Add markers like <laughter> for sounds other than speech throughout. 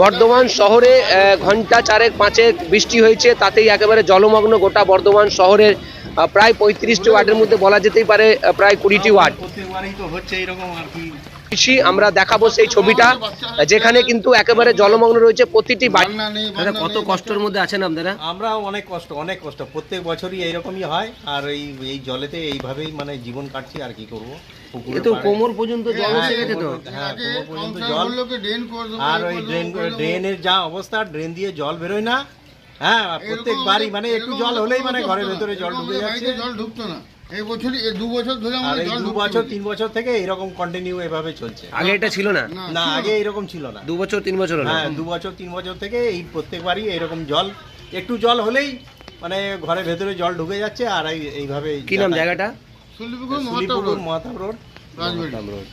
বর্ধমান শহরে ঘণ্টা চারেক পাঁচেক বৃষ্টি হয়েছে তাতেই একেবারে জলমগ্ন গোটা বর্ধমান শহরের প্রায় পঁয়ত্রিশটি ওয়ার্ডের মধ্যে বলা যেতেই পারে প্রায় কুড়িটি ওয়ার্ড। প্রত্যেকবারই তো হচ্ছে এরকম আর কি। কৃষি আমরা দেখাবো সেই ছবিটা যেখানে কিন্তু একেবারে জলমগ্ন রয়েছে প্রতিটি বাড়ি। কত কষ্টের মধ্যে আছেন আপনারা? আমরা অনেক কষ্ট অনেক কষ্ট। প্রত্যেক বছরই এইরকমই হয় আর এই এই জলেতে এইভাবেই মানে জীবন কাটছি আর কি করব? তো কোমর পর্যন্ত জল হ্যাঁ, এসে গেছে তো। হ্যাঁ, আর ওই ড্রেন। ড্রেনের যা অবস্থা ড্রেন দিয়ে জল বেরোয় না। হ্যাঁ প্রত্যেক বাড়ি মানে একটু জল হলেই মানে ঘরের ভেতরে জল ঢুকে যাচ্ছে। জল ঢুকতো না। এই বছরই দু বছর ধরে আর এই দু বছর তিন বছর থেকে এরকম কন্টিনিউ এভাবে চলছে। আগে এটা ছিল না? না, আগে এরকম ছিল না। দু বছর তিন বছর হলো? হ্যাঁ দু বছর তিন বছর থেকে এই প্রত্যেকবারই এরকম জল একটু জল হলেই মানে ঘরের ভেতরে জল ঢুকে যাচ্ছে আর এই- এইভাবে কি নাম জায়গাটা? Sulipukur Mahatab road, road.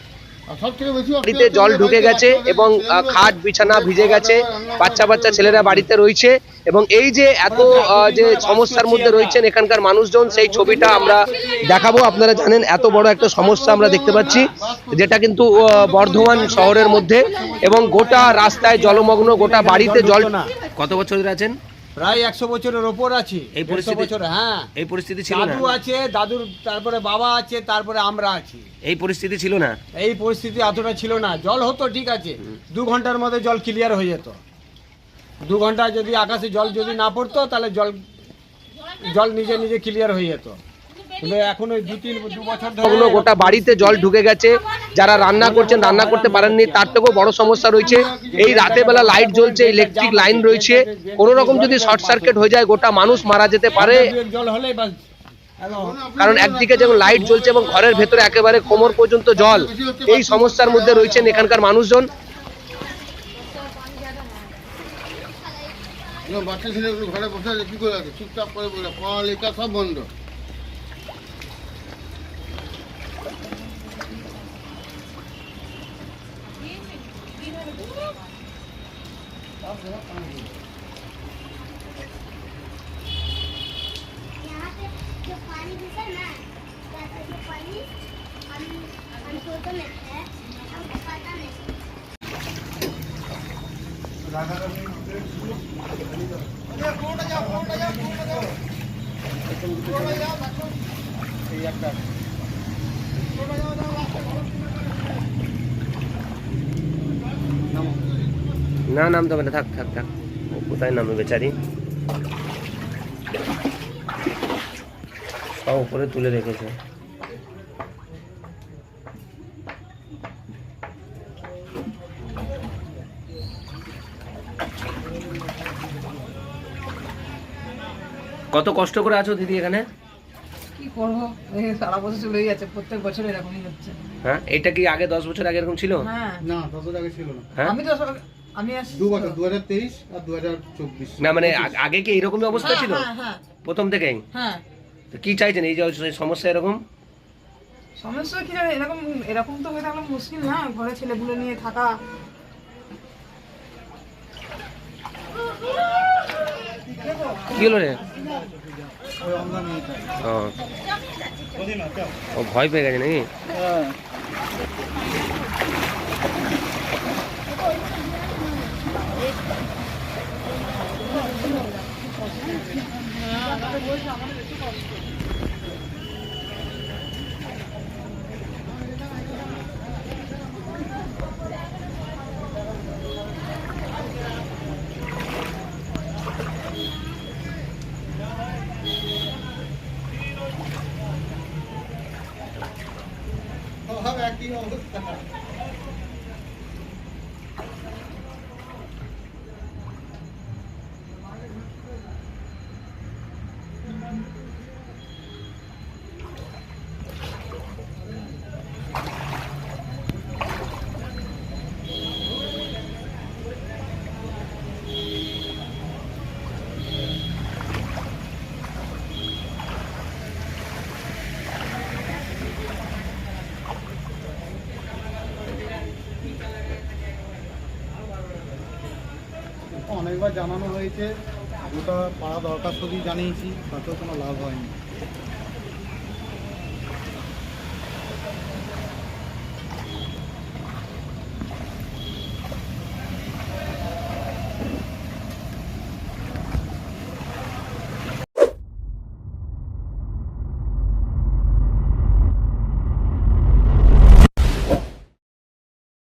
বাড়িতে জল ঢুকে গেছে এবং খাট বিছানা ভিজে গেছে বাচ্চা বাচ্চা ছেলেরা বাড়িতে রয়েছে এবং এই যে এত আহ, যে সমস্যার মধ্যে রয়েছেন এখানকার মানুষজন সেই ছবিটা আমরা দেখাবো। আপনারা জানেন এত বড় একটা সমস্যা আমরা দেখতে পাচ্ছি যেটা কিন্তু বর্ধমান শহরের মধ্যে এবং গোটা রাস্তায় জলমগ্ন গোটা বাড়িতে জল কত বছর আছেন? প্রায় একশো বছরের ওপর আছে। এই পরিস্থিতি- বছর হ্যাঁ। এই পরিস্থিতি ছিল না। দাদু আছে দাদুর তারপরে বাবা আছে তারপরে আমরা আছি। এই পরিস্থিতি ছিল না? এই পরিস্থিতি এতটা ছিল না। জল হতো ঠিক আছে। দু ঘণ্টার মধ্যে জল ক্লিয়ার হয়ে যেত। দু ঘণ্টা যদি আকাশে জল যদি না পড়তো তাহলে জল জল নিজে নিজে ক্লিয়ার হয়ে যেত। কিন্তু এখন ওই দু তিন দু বছর ধরে গোটা বাড়িতে জল ঢুকে গেছে। যারা রান্না করছেন, রান্না করতে পারেননি, তার থেকেও বড় সমস্যা রয়েছে। এই রাতে বেলা লাইট জ্বলছে ইলেকট্রিক লাইন রয়েছে। কোনো রকম যদি শর্ট সার্কিট হয়ে যায়, গোটা মানুষ মারা যেতে পারে। কারণ একদিকে যেমন লাইট জ্বলছে এবং ঘরের ভেতরে একেবারে কোমর পর্যন্ত জল, এই সমস্যার মধ্যে রয়েছেন এখানকার মানুষজন। ঘরে বসে কি করে চুপচাপ করে বলে পড়ালেখা সব বন্ধ। यहाँ पे जो पानी घुसा ना जो पानी हम हम सोते में है हमको पता नहीं राधा का भी अरे फूट जा फूट जा फूट जा फूट जा बच्चों ये एक का फूट जा না নামতে হবে না থাক থাক থাক। ও কোথায় নামবে বেচারি? সব উপরে তুলে রেখেছে। কত কষ্ট করে আছো দিদি এখানে? কি করব? এই সারা বছর চলেই যাচ্ছে প্রত্যেক বছর এরকমই হচ্ছে। হ্যাঁ এটা কি আগে দশ বছর আগে এরকম ছিল? হ্যাঁ। না তত আগে ছিল না। হ্যাঁ? আমি তো আমি আসছি দু বছর দু হাজার তেইশ আর দু হাজার চব্বিশ। না মানে আগে কি এরকমই অবস্থা হ্যাঁ, ছিল? হ্যাঁ হ্যাঁ। প্রথম থেকেই? হ্যাঁ। তো কি চাইছেন? এই যে সমস্যা এরকম? সমস্যা কি জানি এরকম এরকম তো হয়ে থাকলে মুশকিল না? ঘরে ছেলেগুলো নিয়ে থাকা। কি হলো রে? ও। ভয় পেয়ে গেছে নাকি? একই অবস্থা <laughs> অনেকবার জানানো হয়েছে গোটা পাড়া দরখাস্ত দিয়ে জানিয়েছি তাতেও কোনো লাভ হয়নি।